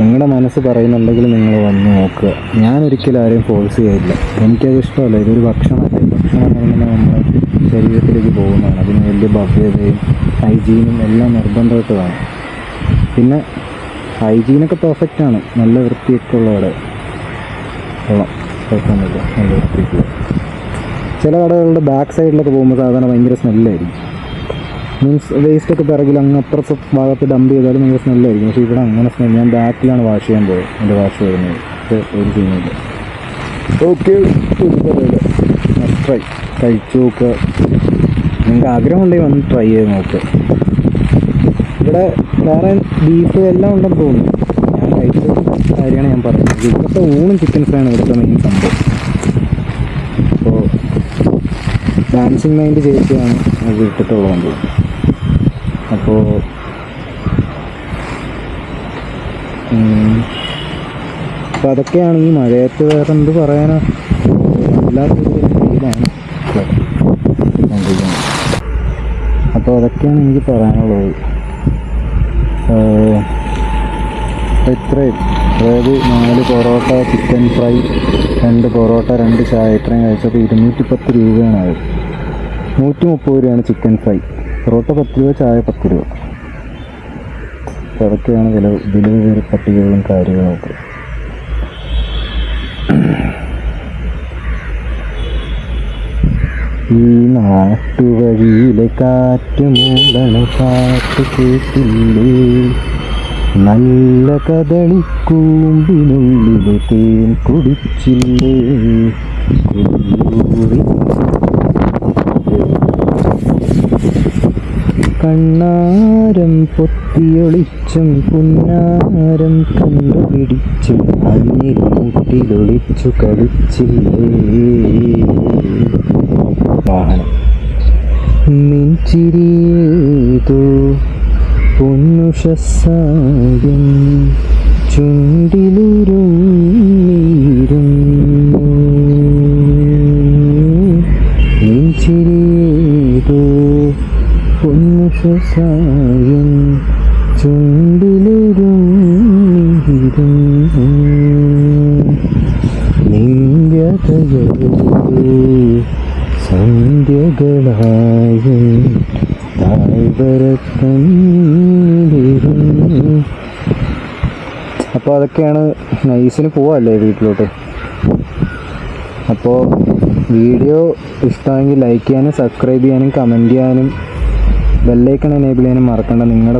നിങ്ങളുടെ മനസ്സ് പറയുന്നുണ്ടെങ്കിൽ നിങ്ങൾ വന്ന് നോക്കുക. ഞാൻ ഒരിക്കലും ആരെയും ഫോഴ്സ് ചെയ്യില്ല എനിക്കത് ഇഷ്ടമല്ല. ഇതൊരു ഭക്ഷണമല്ലേ? ഭക്ഷണം നമ്മുടെ ശരീരത്തിലേക്ക് പോകുന്നതാണ്. അതിന് വലിയ ഭവ്യതയും ഹൈജീനും എല്ലാം നിർബന്ധമായിട്ട് പിന്നെ ഹൈജീനൊക്കെ പെർഫെക്റ്റ് ആണ്. നല്ല വൃത്തിയൊക്കെ ഉള്ള അവിടെ കൊള്ളാം. കുഴപ്പമൊന്നുമില്ല. നല്ല വൃത്തിയൊക്കെ ചില കടകളുടെ ബാക്ക് സൈഡിലൊക്കെ പോകുമ്പോൾ സാധാരണ ഭയങ്കര സ്മെല്ലായിരിക്കും മീൻസ് വേസ്റ്റ് ഒക്കെ പിറകിൽ അങ്ങ് അത്ര ഭാഗത്ത് ഡംപ് ചെയ്താലും ഭയങ്കര സ്മെല്ലായിരിക്കും പക്ഷേ ഇവിടെ അങ്ങനെ സ്മെൽ ഞാൻ ബാക്കിലാണ് വാഷ് ചെയ്യാൻ പോയത് എന്റെ വാഷ് വരുന്നത്. ഒരു സീനില്ല ഓക്കെ ട്രൈ കഴിച്ചു നോക്കുക നിങ്ങൾക്ക് ആഗ്രഹമുണ്ടെങ്കിൽ വന്ന് ട്രൈ ചെയ്ത് നോക്ക്. ഇവിടെ വേറെ ബീഫ് എല്ലാം ഉണ്ടെന്ന് തോന്നുന്നു. ഞാൻ കഴിച്ച കാര്യമാണ് ഞാൻ പറയുന്നത് ഇവിടുത്തെ ഊണും ചിക്കൻ ഫ്രൈ ആണ് ഇവിടുത്തെ മെയിൻ സംഭവം. അപ്പോൾ ഡാൻസിങ് മൈൻഡ് ചേച്ചിയാണ് അത് ഇട്ടിട്ടുള്ളതുകൊണ്ട് തോന്നുന്നു. അപ്പോൾ അപ്പോൾ അതൊക്കെയാണ് ഈ മഴയത്ത് വേറെ എന്ത് പറയാനാ വല്ലാത്തൊരു അപ്പോൾ അതൊക്കെയാണ് എനിക്ക് പറയാനുള്ളത്. ഇത്രയും. അതായത് നാല് പൊറോട്ട ചിക്കൻ ഫ്രൈ രണ്ട് പൊറോട്ട രണ്ട് ചായ ഇത്രയും കഴിച്ചപ്പോൾ ഇരുന്നൂറ്റി പത്ത് രൂപയാണ് ആയത് നൂറ്റി മുപ്പത് രൂപയാണ് ചിക്കൻ ഫ്രൈ പൊറോട്ട പത്ത് രൂപ ചായ പത്ത് രൂപ അതൊക്കെയാണ് വില വില പട്ടികകളും കാര്യങ്ങളും ഒക്കെ. ഈ നാട്ടുവഴിയിലെ കാറ്റ് മൂടണ കാറ്റ് കേട്ടില്ലേ? നല്ല കദളിക്കൂമ്പിനുള്ളിലെ തേൻ കുടിച്ചില്ലേ? കണ്ണാരം പൊത്തിയൊളിച്ചും പുന്നാരം കണ്ടുപിടിച്ചും അന്നിൽ കൂട്ടിലൊളിച്ചു കളിച്ചില്ലേ വാഹനം. നെഞ്ചിരിയേതോ പൊന്നുഷസായം പൊന്നുഷസായം ചുണ്ടിലുരും സന്ധ്യകളായി അപ്പോൾ അതൊക്കെയാണ് നൈസിന് പോവല്ലേ വീട്ടിലോട്ട്? അപ്പോൾ വീഡിയോ ഇഷ്ടമെങ്കിൽ ലൈക്ക് ചെയ്യാനും സബ്സ്ക്രൈബ് ചെയ്യാനും കമന്റ് ചെയ്യാനും ബെല്ലൈക്കൺ എനേബിൾ ചെയ്യാനും മറക്കണ്ട. നിങ്ങളുടെ